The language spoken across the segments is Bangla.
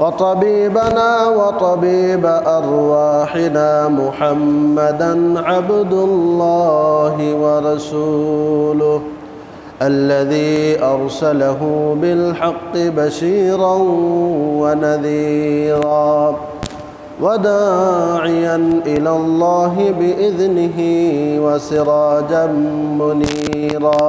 وطبيبنا وطبيب أرواحنا محمدا عبد الله ورسوله الذي أرسله بالحق بشيرا ونذيرا وداعيا إلى الله بإذنه وسراجا منيرا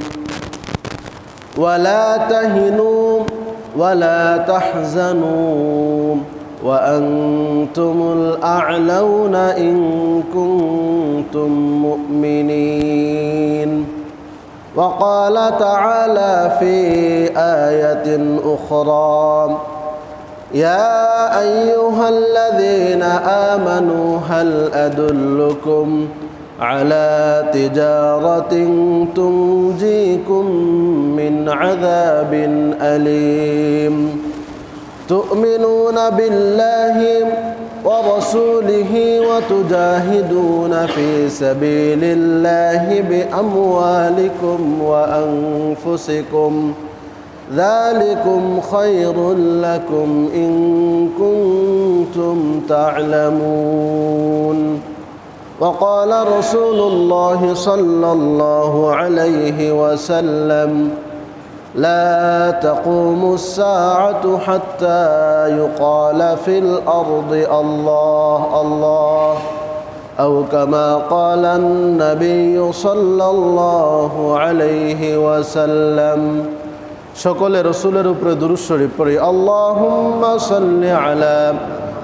ولا تهنوا ولا تحزنوا وأنتم الأعلون إن كنتم مؤمنين. وقال تعالى في آية أخرى يا أيها الذين آمنوا هل أدلكم على تجارة تنجيكم من عذاب أليم تؤمنون بالله ورسوله وتجاهدون في سبيل الله بأموالكم وأنفسكم ذلكم خير لكم إن كنتم تعلمون وقال رسول الله صلى الله عليه وسلم لا تقوم الساعة حتى يقال في الأرض الله الله أو كما قال النبي صلى الله عليه وسلم সকলে রসুলের উপরে দুরুদ শরীফ পড়ি আল্লাহুম্মা সাল্লি আলা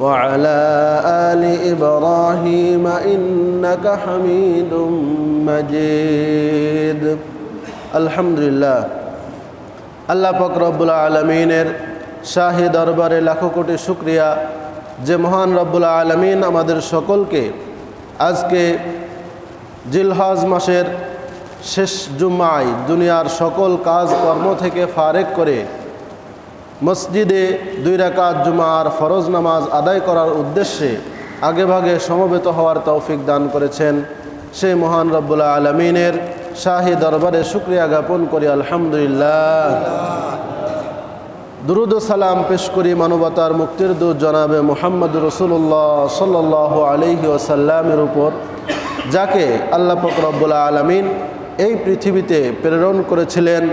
وعلى آل إبراهيم إنك حميد مجيد الحمد لله আল্লাহ পাক রব্বুল আলমিনের শাহী দরবারে লাখো কোটি শুক্রিয়া যে মহান রব্বুল আলমিন আমাদের সকলকে আজকে জিলহজ মাসের শেষ জুম্মায় দুনিয়ার সকল কাজ কর্ম থেকে ফারেক করে মসজিদে দুই রাকাত জুমার ফরজ নামাজ আদায় করার উদ্দেশ্যে আগেভাগে সমবেত হওয়ার তৌফিক দান করেছেন সেই মহান রব্বুল্লা আলমিনের শাহী দরবারে শুক্রিয়া জ্ঞাপন করি, আলহামদুলিল্লাহ। দুরুদ সালাম পেশ করি মানবতার মুক্তির দূত জনাবে মোহাম্মদ রসুল্লাহ সাল্লাহ আলহি ওসাল্লামের উপর, যাকে আল্লাহ ফকরবুল্লা আলমিন এই পৃথিবীতে প্রেরণ করেছিলেন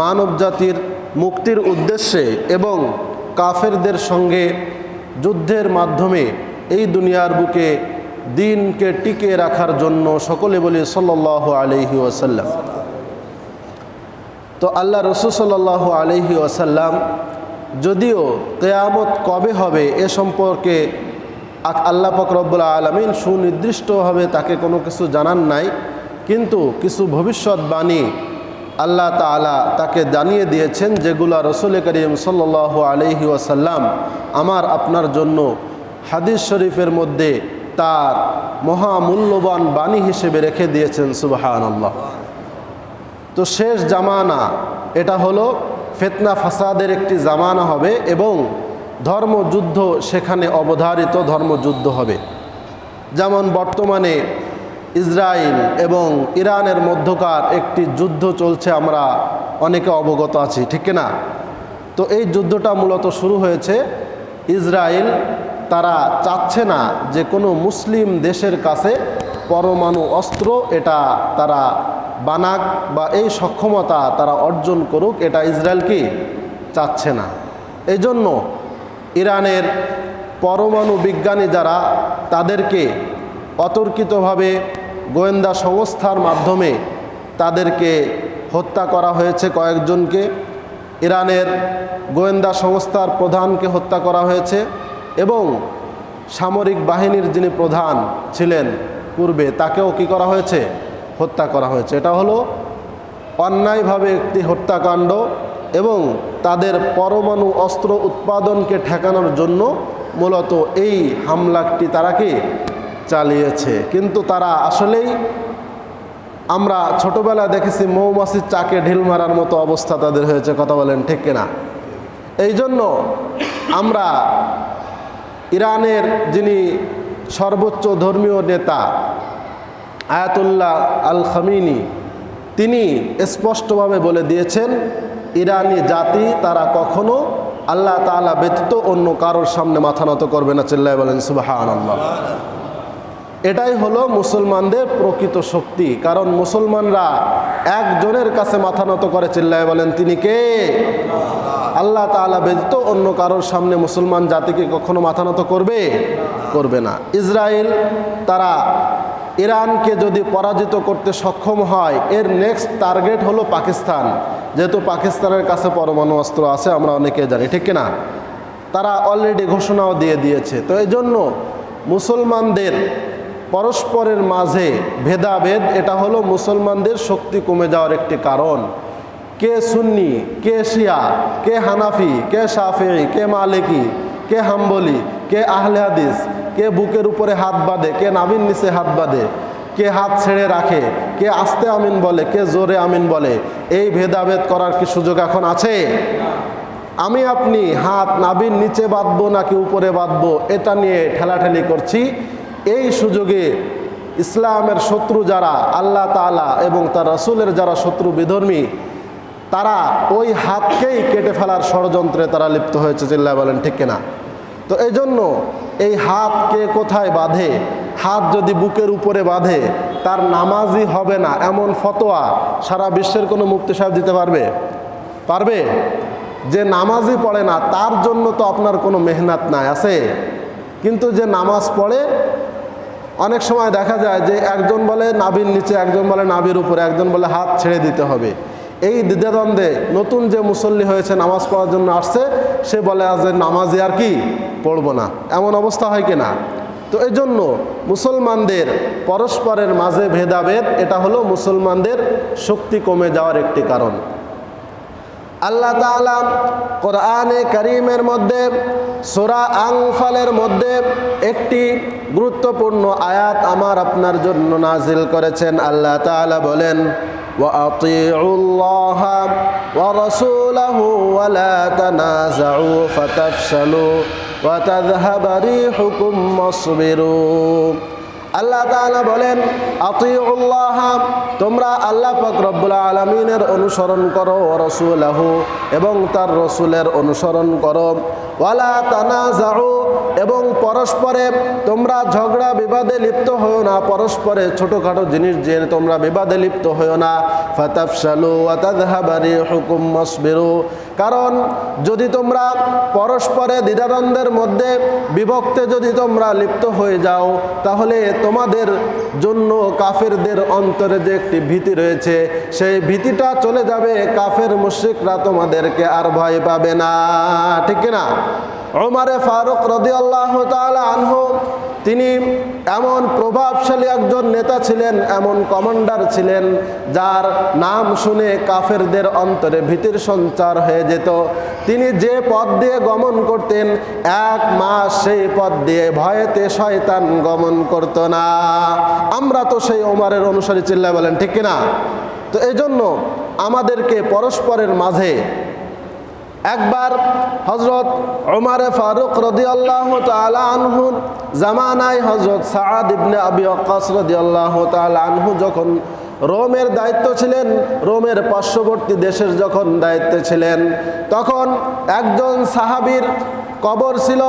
মানব জাতির মুক্তির উদ্দেশ্যে এবং কাফেরদের সঙ্গে যুদ্ধের মাধ্যমে এই দুনিয়ার বুকে দিনকে টিকে রাখার জন্য সকলে বলি সাল্লাহ আলহি ওয়াসাল্লাম। তো আল্লাহ রসুল সাল্লাহ আলহি ওয়াসাল্লাম যদিও কেয়ামত কবে হবে এ সম্পর্কে আল্লাহ ফকরবুল্লা আলমিন সুনির্দিষ্টভাবে তাকে কোনো কিছু জানান নাই, কিন্তু কিছু ভবিষ্যৎবাণী আল্লাহ তালা তাকে জানিয়ে দিয়েছেন, যেগুলা রসুল করিম সাল্ল আলহি ওয়াসাল্লাম আমার আপনার জন্য হাদিস শরীফের মধ্যে তার মহামূল্যবান বাণী হিসেবে রেখে দিয়েছেন সুবাহান আল্লাহ তো শেষ জামানা, এটা হলো ফেতনা ফাসাদের একটি জামানা হবে এবং ধর্মযুদ্ধ সেখানে অবধারিত ধর্মযুদ্ধ হবে। যেমন বর্তমানে ইসরায়েল এবং ইরানের মধ্যকার একটি যুদ্ধ চলছে, আমরা অনেকে অবগত আছি, ঠিক না তো এই যুদ্ধটা মূলত শুরু হয়েছে, ইসরায়েল তারা চাচ্ছে না যে কোনো মুসলিম দেশের কাছে পরমাণু অস্ত্র এটা তারা বানাক বা এই সক্ষমতা তারা অর্জন করুক, এটা ইসরায়েল কি? চাচ্ছে না। এই জন্য ইরানের পরমাণু বিজ্ঞানী যারা, তাদেরকে অতর্কিতভাবে গোয়েন্দা সংস্থার মাধ্যমে তাদেরকে হত্যা করা হয়েছে কয়েকজনকে। ইরানের গোয়েন্দা সংস্থার প্রধানকে হত্যা করা হয়েছে এবং সামরিক বাহিনীর যিনি প্রধান ছিলেন পূর্বে, তাকেও কি করা হয়েছে? হত্যা করা হয়েছে। এটা হলো অন্যায়ভাবে একটি হত্যাকাণ্ড এবং তাদের পরমাণু অস্ত্র উৎপাদনকে ঠেকানোর জন্য মূলত এই হামলাটি তারা কি চালিয়েছে। কিন্তু তারা আসলেই আমরা ছোটবেলায় দেখেছি মৌমাছির চাকে ঢিল মারার মতো অবস্থা তাদের হয়েছে, কথা বলেন ঠিক কিনা? এই জন্য আমরা ইরানের যিনি সর্বোচ্চ ধর্মীয় নেতা, আয়াতুল্লাহ আল খামিনি তিনি স্পষ্টভাবে বলে দিয়েছেন, ইরানি জাতি তারা কখনো আল্লাহ তাআলা ব্যতীত অন্য কারোর সামনে মাথা নত করবে না, চিল্লায় বলেন সুবাহান আল্লাহ এটাই হলো মুসলমানদের প্রকৃত শক্তি। কারণ মুসলমানরা একজনের কাছে মাথা নত করে, চিল্লায় বলেন, তিনি কে? আল্লাহ তাআলা ব্যতীত অন্য কারোর সামনে মুসলমান জাতিকে কখনো মাথা নত করবে? করবে না। ইসরায়েল তারা ইরানকে যদি পরাজিত করতে সক্ষম হয়, এর নেক্সট টার্গেট হলো পাকিস্তান। যেহেতু পাকিস্তানের কাছে পরমাণু অস্ত্র আছে, আমরা অনেকে জানি, ঠিক কিনা? তারা অলরেডি ঘোষণাও দিয়ে দিয়েছে। তো এই জন্য মুসলমানদের পরস্পরের মাঝে ভেদাভেদ, এটা হলো মুসলমানদের শক্তি কমে যাওয়ার একটি কারণ। কে সুন্নি, কে শিয়া, কে হানাফি, কে সাফি কে মালিকি, কে হাম্বলি, কে আহলে হাদিস, কে বুকের উপরে হাত বাঁধে, কে নাবিন নিচে হাত বাঁধে, কে হাত ছেড়ে রাখে, কে আস্তে আমিন বলে, কে জোরে আমিন বলে, এই ভেদাভেদ করার কি সুযোগ এখন আছে? আমি আপনি হাত নাবির নিচে বাঁধবো নাকি উপরে বাঁধবো, এটা নিয়ে ঠেলাঠেলি করছি। এই সুযোগে ইসলামের শত্রু যারা আল্লাহ তাআলা এবং তার রসুলের যারা শত্রু বিধর্মী, তারা ওই হাতকেই কেটে ফেলার ষড়যন্ত্রে তারা লিপ্ত হয়েছে চিল্লা বলেন, ঠিক কিনা? তো এই জন্য এই হাতকে কোথায় বাঁধে? হাত যদি বুকের উপরে বাঁধে, তার নামাজই হবে না, এমন ফতোয়া সারা বিশ্বের কোনো মুক্তি সাহেব দিতে পারবে? পারবে? যে নামাজই পড়ে না, তার জন্য তো আপনার কোনো মেহনত নাই, আছে? কিন্তু যে নামাজ পড়ে অনেক সময় দেখা যায় যে একজন বলে নাবির নিচে, একজন বলে নাবির উপরে, একজন বলে হাত ছেড়ে দিতে হবে। এই দ্বিধাদ্বন্দ্বে নতুন যে মুসল্লি হয়েছে, নামাজ পড়ার জন্য আসছে, সে বলে, আজ নামাজে আর কি? পড়ব না। এমন অবস্থা হয় কি না তো এই জন্য মুসলমানদের পরস্পরের মাঝে ভেদাভেদ, এটা হলো মুসলমানদের শক্তি কমে যাওয়ার একটি কারণ। আল্লাহ তাআলা কোরআনে করিমের মধ্যে সোরা আংফালের মধ্যে একটি গুরুত্বপূর্ণ আয়াত আমার আপনার জন্য নাজিল করেছেন আল্লাহ তাআলা বলেন وأطيعوا الله ورسوله ولا تنازعوا فتفشلوا وتذهب ريحكم واصبروا আল্লাহ তালা বলেন, আতিউল্লাহ, তোমরা আল্লাহ রব্বুল আলমিনের অনুসরণ করো রসুলাহু, এবং তার রসুলের অনুসরণ করো। ওয়ালা তানাজাউ এবং পরস্পরে তোমরা ঝগড়া বিবাদে লিপ্ত হও না। পরস্পরে ছোটোখাটো জিনিস যে তোমরা বিবাদে লিপ্ত হও না। ফাতাফসালু ওয়াতাদহাবারি হুকুম মসবিরু কারণ যদি তোমরা পরস্পরে দ্বিধাদ্বন্দ্বের মধ্যে বিভক্তে যদি তোমরা লিপ্ত হয়ে যাও, তাহলে তোমাদের জন্য কাফেরদের অন্তরে যে একটি ভীতি রয়েছে, সেই ভীতিটা চলে যাবে। কাফের মুশ্রিকরা তোমাদেরকে আর ভয় পাবে না। ঠিক না ওমারে ফারুক রদি আল্লাহ আনহু, তিনি এমন প্রভাবশালী একজন নেতা ছিলেন, এমন কমান্ডার ছিলেন, যার নাম শুনে কাফেরদের অন্তরে ভীতির সঞ্চার হয়ে যেত। তিনি যে পথ দিয়ে গমন করতেন, এক মাস সেই পথ দিয়ে ভয়েতে শয়তান গমন করত না। আমরা তো সেই ওমারের অনুসারী চিল্লা বলেন, ঠিক কিনা? তো এই জন্য আমাদেরকে পরস্পরের মাঝে একবার হজরত ওমারে ফারুক রদি আল্লাহ আনহুর জামানায় হজরত সাদ ইবনে আবি অকাস রদি আল্লাহ আনহু যখন রোমের দায়িত্ব ছিলেন, রোমের পার্শ্ববর্তী দেশের যখন দায়িত্বে ছিলেন, তখন একজন সাহাবীর কবর ছিল,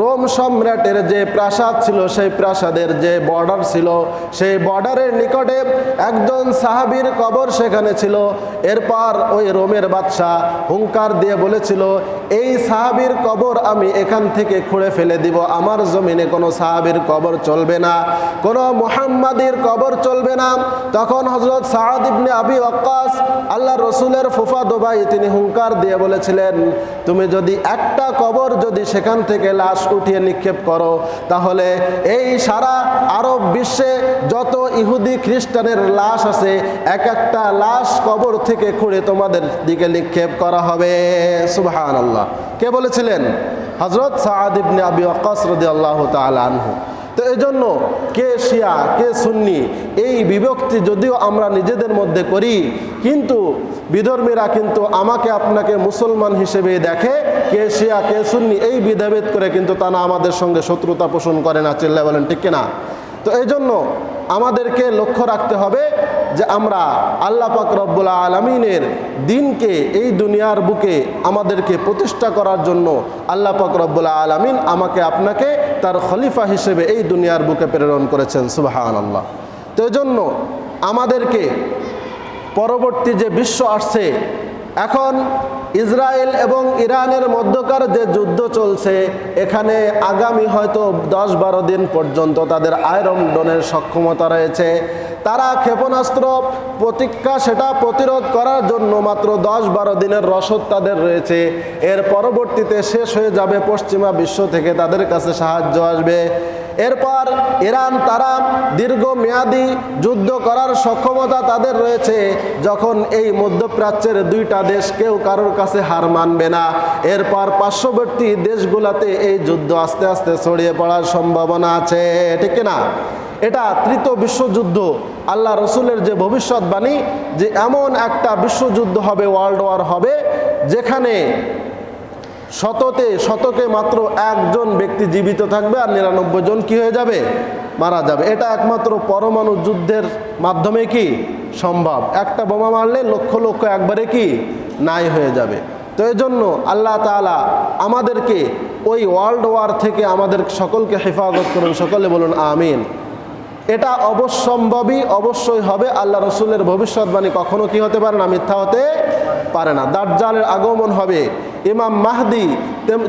রোম সম্রাটের যে প্রাসাদ ছিল, সেই প্রাসাদের যে বর্ডার ছিল, সেই বর্ডারের নিকটে একজন সাহাবীর কবর সেখানে ছিল। এরপর ওই রোমের বাদশাহ হুঙ্কার দিয়ে বলেছিল, এই সাহাবীর কবর আমি এখান থেকে খুঁড়ে ফেলে দিব। আমার জমিনে কোনো সাহাবীর কবর চলবে না, কোনো মুহাম্মাদির কবর চলবে না। তখন হজরত সাহাদ ইবনে আবি ওয়াক্কাস আল্লাহ রসুলের ফুফা দোবাই তিনি হুঙ্কার দিয়ে বলেছিলেন, তুমি যদি একটা কবর যদি সেখান থেকে লাশ উঠিয়ে নিক্ষেপ করো, তাহলে এই সারা আরব বিশ্বে যত ইহুদি খ্রিস্টানের লাশ আছে এক একটা লাশ কবর থেকে খুঁড়ে তোমাদের দিকে নিক্ষেপ করা হবে। সুবহান আল্লাহ কে বলেছিলেন? হজরত সাদ ইবনে আবি রাদিয়াল্লাহু তাআলা আনহু। তো এই জন্য কে শিয়া, কে সুন্নি, এই বিভক্তি যদিও আমরা নিজেদের মধ্যে করি, কিন্তু বিধর্মীরা কিন্তু আমাকে আপনাকে মুসলমান হিসেবে দেখে, কে শিয়া, কে সুন্নি, এই বিধাভেদ করে কিন্তু তারা আমাদের সঙ্গে শত্রুতা পোষণ করে না চিল্লা বলেন, ঠিক কিনা? তো এই জন্য আমাদেরকে লক্ষ্য রাখতে হবে যে আমরা আল্লাহ পাক রব্বুল আলমিনের দিনকে, এই দুনিয়ার বুকে আমাদেরকে প্রতিষ্ঠা করার জন্য আল্লাহ পাক রব্বুল আলমিন আমাকে আপনাকে তার খলিফা হিসেবে এই দুনিয়ার বুকে প্রেরণ করেছেন সুবাহান আল্লাহ তো জন্য আমাদেরকে পরবর্তী যে বিশ্ব আসছে, এখন ইসরায়েল এবং ইরানের মধ্যকার যে যুদ্ধ চলছে, এখানে আগামী হয়তো দশ বারো দিন পর্যন্ত তাদের আয়রন ডোনের সক্ষমতা রয়েছে। তারা ক্ষেপণাস্ত্র প্রতীক্ষা সেটা প্রতিরোধ করার জন্য মাত্র দশ বারো দিনের রসদ তাদের রয়েছে। এর পরবর্তীতে শেষ হয়ে যাবে পশ্চিমা বিশ্ব থেকে তাদের কাছে সাহায্য আসবে। এরপর ইরান তারা দীর্ঘমেয়াদী যুদ্ধ করার সক্ষমতা তাদের রয়েছে যখন এই মধ্যপ্রাচ্যের দুইটা দেশ কেউ কারোর কাছে হার মানবে না। এরপর পার্শ্ববর্তী দেশগুলোতে এই যুদ্ধ আস্তে আস্তে ছড়িয়ে পড়ার সম্ভাবনা আছে, ঠিক না? এটা তৃতীয় বিশ্বযুদ্ধ। আল্লাহ রসুলের যে ভবিষ্যৎবাণী যে এমন একটা বিশ্বযুদ্ধ হবে ওয়ার্ল্ড ওয়ার হবে, যেখানে শততে, শতকে মাত্র একজন ব্যক্তি জীবিত থাকবে আর নিরানব্বই জন কি হয়ে যাবে? মারা যাবে। এটা একমাত্র পরমাণু যুদ্ধের মাধ্যমে কি? সম্ভব। একটা বোমা মারলে লক্ষ লক্ষ একবারে কি? নাই হয়ে যাবে। তো এই জন্য আল্লাহ তালা আমাদেরকে ওই ওয়ার্ল্ড ওয়ার থেকে আমাদের সকলকে হেফাজত করুন। সকলে বলুন, আমিন। এটা অবশ্যম্ভবই অবশ্যই হবে। আল্লাহ রসুলের ভবিষ্যৎবাণী কখনো কি হতে পারে না? মিথ্যা হতে পারে না। দার্জালের আগমন হবে। ইমাম মাহদি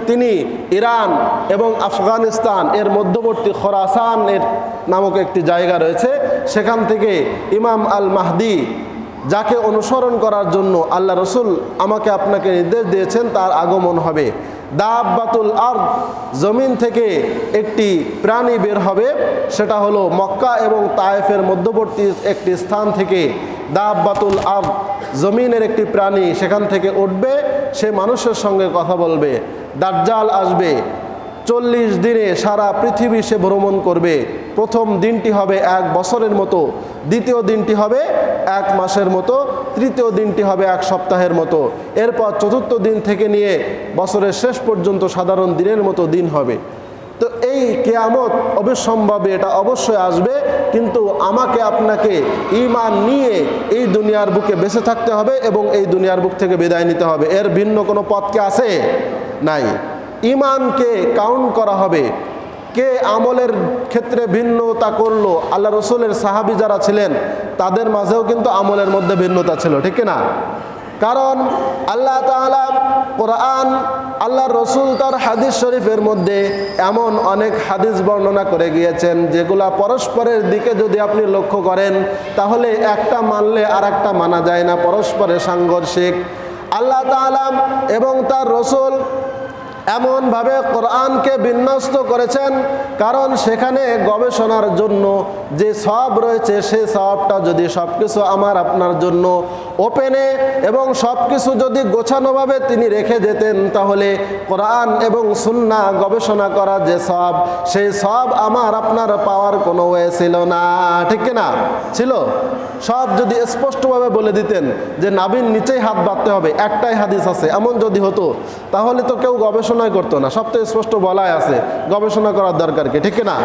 তিনি ইরান এবং আফগানিস্তান, এর মধ্যবর্তী খরাসান এর নামক একটি জায়গা রয়েছে। সেখান থেকে ইমাম আল মাহদি যাকে অনুসরণ করার জন্য আল্লাহ রসুল আমাকে আপনাকে নির্দেশ দিয়েছেন, তার আগমন হবে। দাববাতুল আর জমিন থেকে একটি প্রাণী বের হবে। সেটা হলো মক্কা এবং তায়েফের মধ্যবর্তী একটি স্থান থেকে দাববাতুল আর জমিনের একটি প্রাণী সেখান থেকে উঠবে, সে মানুষের সঙ্গে কথা বলবে, দাজ্জাল আসবে। চল্লিশ দিনে সারা পৃথিবী সে ভ্রমণ করবে। প্রথম দিনটি হবে এক বছরের মতো, দ্বিতীয় দিনটি হবে এক মাসের মতো, তৃতীয় দিনটি হবে এক সপ্তাহের মতো। এরপর চতুর্থ দিন থেকে নিয়ে বছরের শেষ পর্যন্ত সাধারণ দিনের মতো দিন হবে। তো এই কেয়ামত অবশ্যম্ভাবে এটা অবশ্যই আসবে, কিন্তু আমাকে আপনাকে ইমান নিয়ে এই দুনিয়ার বুকে বেঁচে থাকতে হবে এবং এই দুনিয়ার বুক থেকে বিদায় নিতে হবে। এর ভিন্ন কোনো পথকে আছে? নাই। ইমানকে কাউন্ট করা হবে। কে আমলের ক্ষেত্রে ভিন্নতা করল? আল্লাহ রসুলের সাহাবি যারা ছিলেন, তাদের মাঝেও কিন্তু আমলের মধ্যে ভিন্নতা ছিল, ঠিক না? কারণ আল্লাহ তাআলা কোরআন আল্লাহ রসুল তার হাদিস শরীফের মধ্যে এমন অনেক হাদিস বর্ণনা করে গিয়েছেন, যেগুলা পরস্পরের দিকে যদি আপনি লক্ষ্য করেন, তাহলে একটা মানলে আর মানা যায় না, পরস্পরের সাংঘর্ষিক। আল্লাহ তালাম এবং তার রসুল এমনভাবে কোরআনকে বিন্যস্ত করেছেন, কারণ সেখানে গবেষণার জন্য যে সব রয়েছে, সে সবটা যদি সব কিছু আমার, আপনার জন্য ওপেনে এবং সব কিছু যদি গোছানোভাবে তিনি রেখে যেতেন, তাহলে কোরআন এবং সুন্না গবেষণা করা যে সব সেই সব আমার, আপনার পাওয়ার কোনো ওয়ে ছিল না। ঠিক না? ছিল? সব যদি স্পষ্টভাবে বলে দিতেন যে নাবিন নিচেই হাত বাঁধতে হবে, একটাই হাদিস আছে, এমন যদি হতো, তাহলে তো কেউ গবেষণাই করতো না, সব স্পষ্ট বলাই আছে, গবেষণা করার দরকার কি, ঠিক না?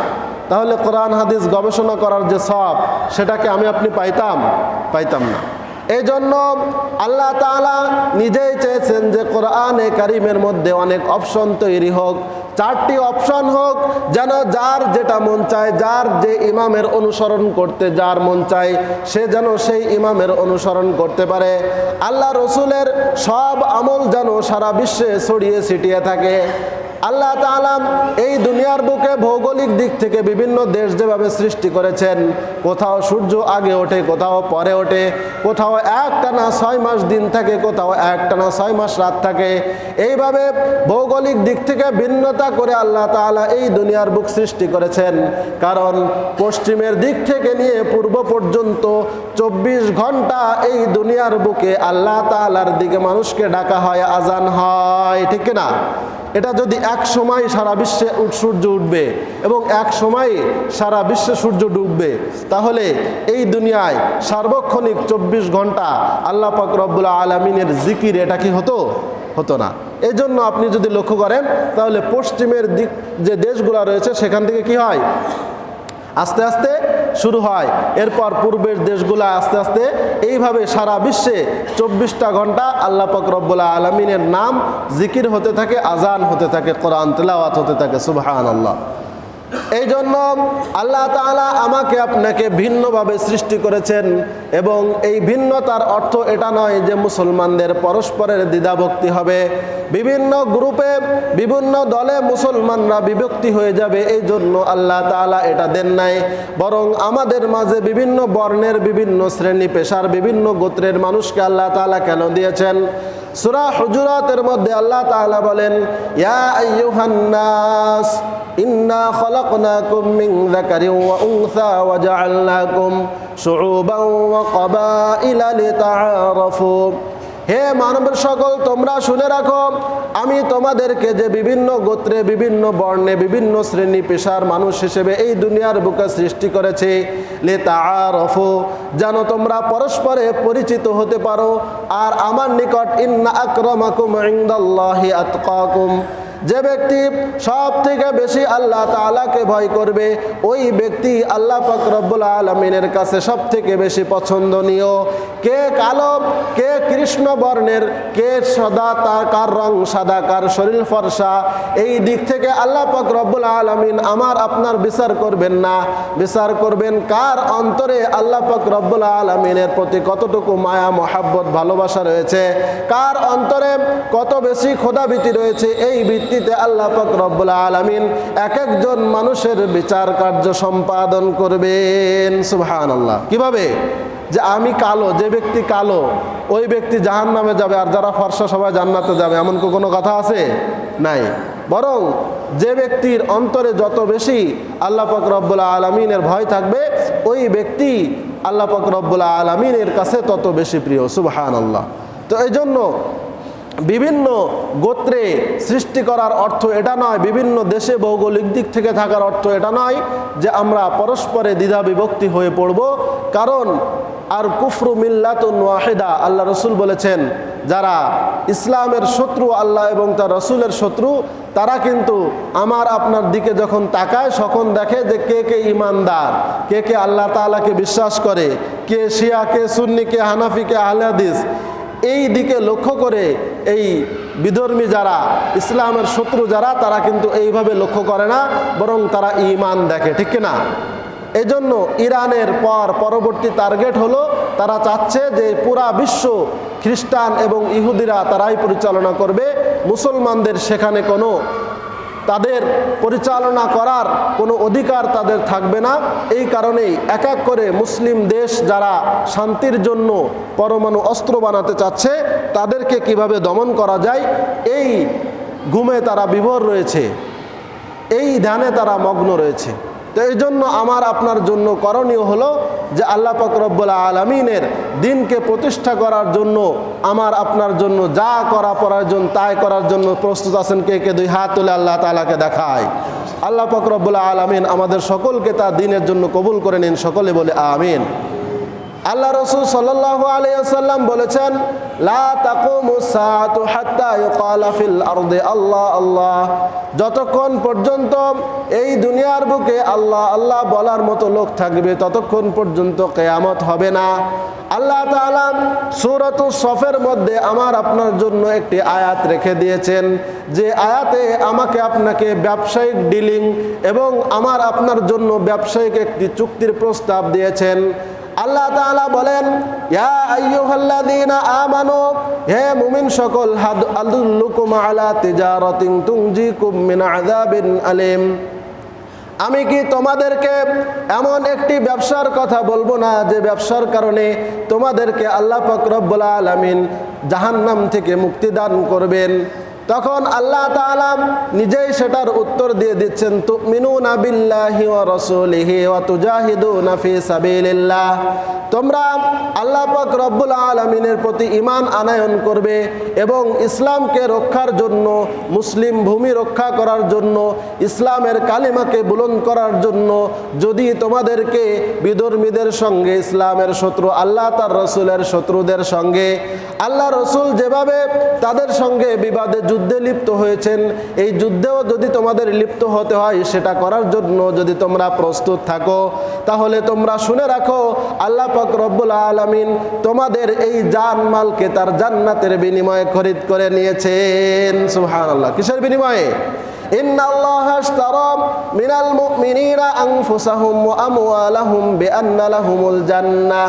তাহলে কোরআন, হাদিস গবেষণা করার যে সব সেটাকে আমি আপনি পাইতাম? পাইতাম না। এই জন্য আল্লাহ তালা নিজেই চেয়েছেন যে কোরআনে কারিমের মধ্যে অনেক অপশন তৈরি হোক চারটি অপশন হোক, যেন যার যেটা মন চায়, যার যে ইমামের অনুসরণ করতে যার মন চায়, সে যেন সেই ইমামের অনুসরণ করতে পারে। আল্লাহ রসুলের সব আমল যেন সারা বিশ্বে ছড়িয়ে ছিটিয়ে থাকে। আল্লাহ তাআলা এই দুনিয়ার বুকে ভৌগোলিক দিক থেকে বিভিন্ন দেশ যেভাবে সৃষ্টি করেছেন, কোথাও সূর্য আগে ওঠে, কোথাও পরে ওঠে, কোথাও একটানা ছয় মাস দিন থাকে, কোথাও একটানা ছয় মাস রাত থাকে। এইভাবে ভৌগোলিক দিক থেকে ভিন্নতা করে আল্লাহ তাআলা এই দুনিয়ার বুক সৃষ্টি করেছেন। কারণ পশ্চিমের দিক থেকে নিয়ে পূর্ব পর্যন্ত চব্বিশ ঘণ্টা এই দুনিয়ার বুকে আল্লাহ তাআলার দিকে মানুষকে ডাকা হয়, আজান হয়। ঠিক না এটা যদি এক সময় সারা বিশ্বে সূর্য উঠবে এবং এক সময় সারা বিশ্বে সূর্য ডুববে, তাহলে এই দুনিয়ায় সার্বক্ষণিক চব্বিশ ঘণ্টা আল্লাহ পাক আলমিনের জিকির এটা কি হতো? হতো না। এই জন্য আপনি যদি লক্ষ্য করেন, তাহলে পশ্চিমের দিক যে দেশগুলো রয়েছে, সেখান থেকে কি হয়? আস্তে আস্তে শুরু হয়। এরপর পূর্বের দেশগুলো আস্তে আস্তে এইভাবে সারা বিশ্বে চব্বিশটা ঘণ্টা আল্লাহ পাক আলমিনের নাম জিকির হতে থাকে আজান হতে থাকে, কোরআন তেলাওয়াত হতে থাকে সুবাহান আল্লাহ এই জন্য আল্লাহ তাআলা আমাকে আপনাকে ভিন্নভাবে সৃষ্টি করেছেন এবং এই ভিন্নতার অর্থ এটা নয় যে মুসলমানদের পরস্পরের দ্বিধাভক্তি হবে। বিভিন্ন গ্রুপে, বিভিন্ন দলে মুসলমানরা বিভক্তি হয়ে যাবে এই জন্য আল্লাহ তাআলা এটা দেন নাই। বরং আমাদের মাঝে বিভিন্ন বর্ণের বিভিন্ন শ্রেণি, পেশার বিভিন্ন গোত্রের মানুষকে আল্লাহ তাআলা কেন দিয়েছেন? সূরা হুজুরাতের মধ্যে আল্লাহ তাআলা বলেন, ইয়া আইয়ুহান নাস ইন্না খলাকনাকুম মিন যাকারিন ওয়া উনসা ওয়া জাআলনাকুম শুউবান ওয়া ক্বাবাইলা লিতাআরাফু। হে মানব সকল, তোমরা শুনে রাখো, আমি তোমাদেরকে যে বিভিন্ন গোত্রে, বিভিন্ন বর্ণে, বিভিন্ন শ্রেণি পেশার মানুষ হিসেবে এই দুনিয়ার বুকে সৃষ্টি করেছে লে তাআরফু যেন তোমরা পরস্পরে পরিচিত হতে পারো। আর আমার নিকট, ইন্না আক্রমাকুম ইন্দাল্লাহি আতকাকুম। যে ব্যক্তি সব থেকে বেশি আল্লাহ তাআলাকে ভয় করবে, ওই ব্যক্তি আল্লাহ পাক রব্বুল আলমিনের কাছে সব থেকে বেশি পছন্দনীয়। কে কালো, কে কৃষ্ণ বর্ণের, কে সাদা, তার কার রং সাদা, কার শরীর ফর্সা, এই দিক থেকে আল্লাহ পাক রব্বুল আলমিন আমার আপনার বিচার করবেন না। বিচার করবেন কার অন্তরে? আল্লাহ পাক রব্বুল আলমিনের প্রতি কতটুকু মায়া, মহাব্বত, ভালোবাসা রয়েছে? কার অন্তরে কত বেশি খোদাভীতি রয়েছে? এই ভিত্তিতে আল্লাহ পাক রব্বুল আলমিন এক একজন মানুষের বিচার কার্য সম্পাদন করবেন। সুবহান আল্লাহ কীভাবে? যে আমি কালো, যে ব্যক্তি কালো, ওই ব্যক্তি জাহান নামে যাবে আর যারা ফর্সা সবাই জান্নাতে যাবে, এমন কোনো কথা আছে? নাই। বরং যে ব্যক্তির অন্তরে যত বেশি আল্লাহ পাক রব্বুল আলমিনের ভয় থাকবে, ওই ব্যক্তি আল্লাহ পাক রব্বুল আলমিনের কাছে তত বেশি প্রিয়। সুবহান আল্লাহ তো এই জন্য বিভিন্ন গোত্রে সৃষ্টি করার অর্থ এটা নয়, বিভিন্ন দেশে ভৌগোলিক দিক থেকে থাকার অর্থ এটা নয় যে আমরা পরস্পরে দ্বিধা বিভক্তি হয়ে পড়ব। কারণ আর কুফরু মিল্লাতুন ওয়াহিদা, আল্লাহ রসুল বলেছেন, যারা ইসলামের শত্রু আল্লাহ এবং তার রসুলের শত্রু, তারা কিন্তু আমার আপনার দিকে যখন তাকায় তখন দেখে যে কে কে ইমানদার, কে কে আল্লাহ তাআলাকে বিশ্বাস করে, কে শিয়া, কে সুন্নি, কে হানাফি, কে আহলাদিস এই দিকে লক্ষ্য করে এই বিধর্মী যারা, ইসলামের শত্রু যারা, তারা কিন্তু এইভাবে লক্ষ্য করে না, বরং তারা ইমান দেখে, ঠিক না এজন্য ইরানের পর পরবর্তী টার্গেট হলো, তারা চাচ্ছে যে পুরা বিশ্ব খ্রিস্টান এবং ইহুদিরা তারাই পরিচালনা করবে, মুসলমানদের সেখানে কোনো তাদের পরিচালনা করার কোনো অধিকার তাদের থাকবে না। এই কারণেই এক এক করে মুসলিম দেশ যারা শান্তির জন্য পরমাণু অস্ত্র বানাতে চাচ্ছে, তাদেরকে কীভাবে দমন করা যায়, এই ঘুমে তারা বিভোর রয়েছে, এই ধ্যানে তারা মগ্ন রয়েছে। তো এই জন্য আমার আপনার জন্য করণীয় হলো যে আল্লাহ পাকরব্বুল আলমিনের দিনকে প্রতিষ্ঠা করার জন্য, আমার আপনার জন্য যা করা প্রয়োজন তাই করার জন্য প্রস্তুত আছেন কে কে? দুই হাত তুলে আল্লাহ তালাকে দেখায়। আল্লাহ পাকরব্বুল আলমিন আমাদের সকলকে তা দিনের জন্য কবুল করে নিন, সকলে বলে আমিন। আল্লাহ রসুল সাল্লাহ আলিয়াল্লাম বলেছেন আল্লাহ আল্লাহ, যতক্ষণ পর্যন্ত এই দুনিয়ার বুকে আল্লাহ আল্লাহ বলার মতো লোক থাকবে, ততক্ষণ পর্যন্ত কেয়ামত হবে না। আল্লাহ তাআলা সূরাতু সফের মধ্যে আমার আপনার জন্য একটি আয়াত রেখে দিয়েছেন, যে আয়াতে আমাকে আপনাকে ব্যবসায়িক ডিলিং এবং আমার আপনার জন্য ব্যবসায়িক একটি চুক্তির প্রস্তাব দিয়েছেন। আল্লাহ তাআলা বলেন, ইয়া আইয়ুহাল্লাযীনা আমানু, হে মুমিন সকল, হাদ আদুল্লুকুম আলা তিজারাতিন তুনজিকুম মিন আযাবিন আলিম। আমি কি তোমাদেরকে এমন একটি ব্যবসার কথা বলব না, যে ব্যবসার কারণে তোমাদেরকে আল্লাহ পাক রব্বুল আলামিন জাহান্নাম থেকে মুক্তি দান করবেন? তখন আল্লাহ তালাম নিজেই সেটার উত্তর দিয়ে দিচ্ছেন তুমিনু বিল্লাহি ও রসুলিহি ও তুজাহিদু নাফি সাবিলিল্লাহ। তোমরা আল্লাহ পাক রব্বুল আলামিনের প্রতি ঈমান আনায়ন করবে এবং ইসলামকে রক্ষার জন্য, মুসলিম ভূমি রক্ষা করার জন্য, ইসলামের কালিমাকে বুলন্দ করার জন্য যদি তোমাদেরকে বিধর্মীদের সঙ্গে, ইসলামের শত্রু, আল্লাহ তার রসুলের শত্রুদের সঙ্গে, আল্লাহ রসুল যেভাবে তাদের সঙ্গে বিবাদে যুদ্ধে লিপ্ত হয়েছেন, এই যুদ্ধেও যদি তোমাদের লিপ্ত হতে হয়, সেটা করার জন্য যদি তোমরা প্রস্তুত থাকো, তাহলে তোমরা শুনে রাখো, আল্লাহ পাক রব্বুল আলমিন তোমাদের এই জানমালকে তার জান্নাতের বিনিময়ে খরিদ করে নিয়েছেন। সুহান আল্লাহ কিসের বিনিময়ে? ইন্না আল্লাহ من المؤمنين أنفسهم وأموالهم بأن لهم الجنة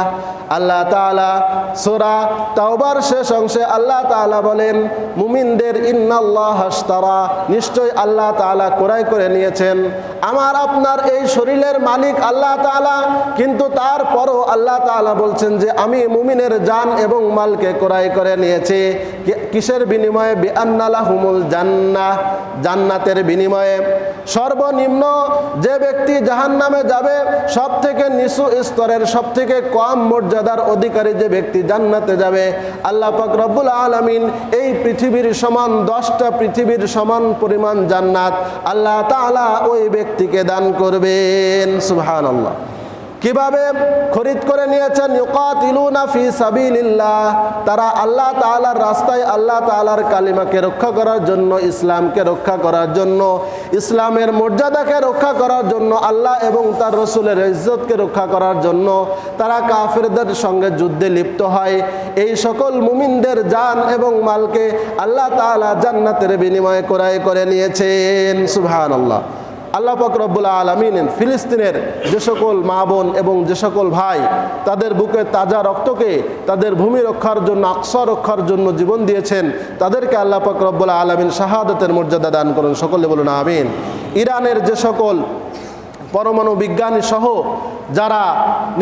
আল্লাহ তাআলা সূরা তাওবার শেষ অংশে আল্লাহ তাআলা বলেন মুমিনদের ইন্নাল্লাহ আশতারা নিশ্চয় আল্লাহ তাআলা ক্রয় করে নিয়েছেন আমার আপনার এই শরীরের মালিক আল্লাহ তাআলা কিন্তু তারপরও আল্লাহ তাআলা বলছেন যে আমি মুমিনের জান এবং মালকে ক্রয় করে নিয়েছি কি- কিসের বিনিময়ে বিআন্নালাহুমুল জান্নাহ জান্নাতের বিনিময়ে সর্বনিম্ন যে ব্যক্তি জাহান নামে যাবে সব থেকে নিচু স্তরের সব থেকে কম মর্যাদার অধিকারী যে ব্যক্তি জান্নাতে যাবে, আল্লাহ পাক রব্বুল আলমিন এই পৃথিবীর সমান দশটা পৃথিবীর সমান পরিমাণ জান্নাত আল্লাহ তালা ওই ব্যক্তিকে দান করবেন। সুবহানাল্লাহ। কীভাবে খরিদ করে নিয়েছেন? ইউকাতিলুনা ফি সাবিলিল্লাহ। তারা আল্লাহ তাআলার রাস্তায় আল্লাহ তাআলার কালিমাকে রক্ষা করার জন্য, ইসলামকে রক্ষা করার জন্য, ইসলামের মর্যাদাকে রক্ষা করার জন্য, আল্লাহ এবং তার রসুলের ইজ্জতকে রক্ষা করার জন্য তারা কাফেরদের সঙ্গে যুদ্ধে লিপ্ত হয়। এই সকল মুমিনদের জান এবং মালকে আল্লাহ তাআলা জান্নাতের বিনিময়ে ক্রয় করে নিয়েছেন। সুবহানাল্লাহ। আল্লাহ ফকরবুল্লা আলমিন ফিলিস্তিনের যে সকল মা বোন এবং যে সকল ভাই, তাদের বুকে তাজা রক্তকে তাদের ভূমি রক্ষার জন্য, আকসা রক্ষার জন্য জীবন দিয়েছেন, তাদেরকে আল্লাহ ফকরবুল্লা আলমিন শাহাদতের মর্যাদা দান করুন। সকলে বলুন, আমিন। ইরানের যে সকল পরমাণু বিজ্ঞানী সহ যারা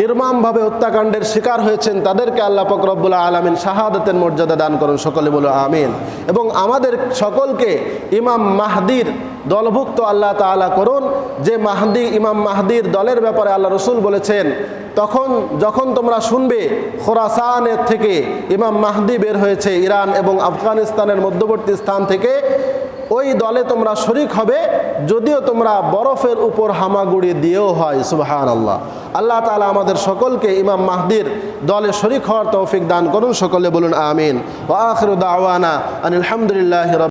নির্মমভাবে হত্যাকাণ্ডের শিকার হয়েছেন, তাদেরকে আল্লাহ পাক রব্বুল আলমিন শাহাদতের মর্যাদা দান করুন, সকলে বলো আমিন। এবং আমাদের সকলকে ইমাম মাহদির দলভুক্ত আল্লাহ তাআলা করুন, যে মাহদি, ইমাম মাহদির দলের ব্যাপারে আল্লাহ রসুল বলেছেন, তখন যখন তোমরা শুনবে খোরাসানের থেকে ইমাম মাহদি বের হয়েছে ইরান এবং আফগানিস্তানের মধ্যবর্তী স্থান থেকে ওই দলে তোমরা শরিক হবে, যদিও তোমরা বরফের উপর হামাগুড়ি দিয়েও হয় সুবাহান আল্লাহ আল্লাহ তালা আমাদের সকলকে ইমাম মাহদির দলে শরিক হওয়ার তৌফিক দান করুন, সকলে বলুন আমিন। ও আখরুদ্দাওয়ানা আনিল আলহামদুলিল্লাহ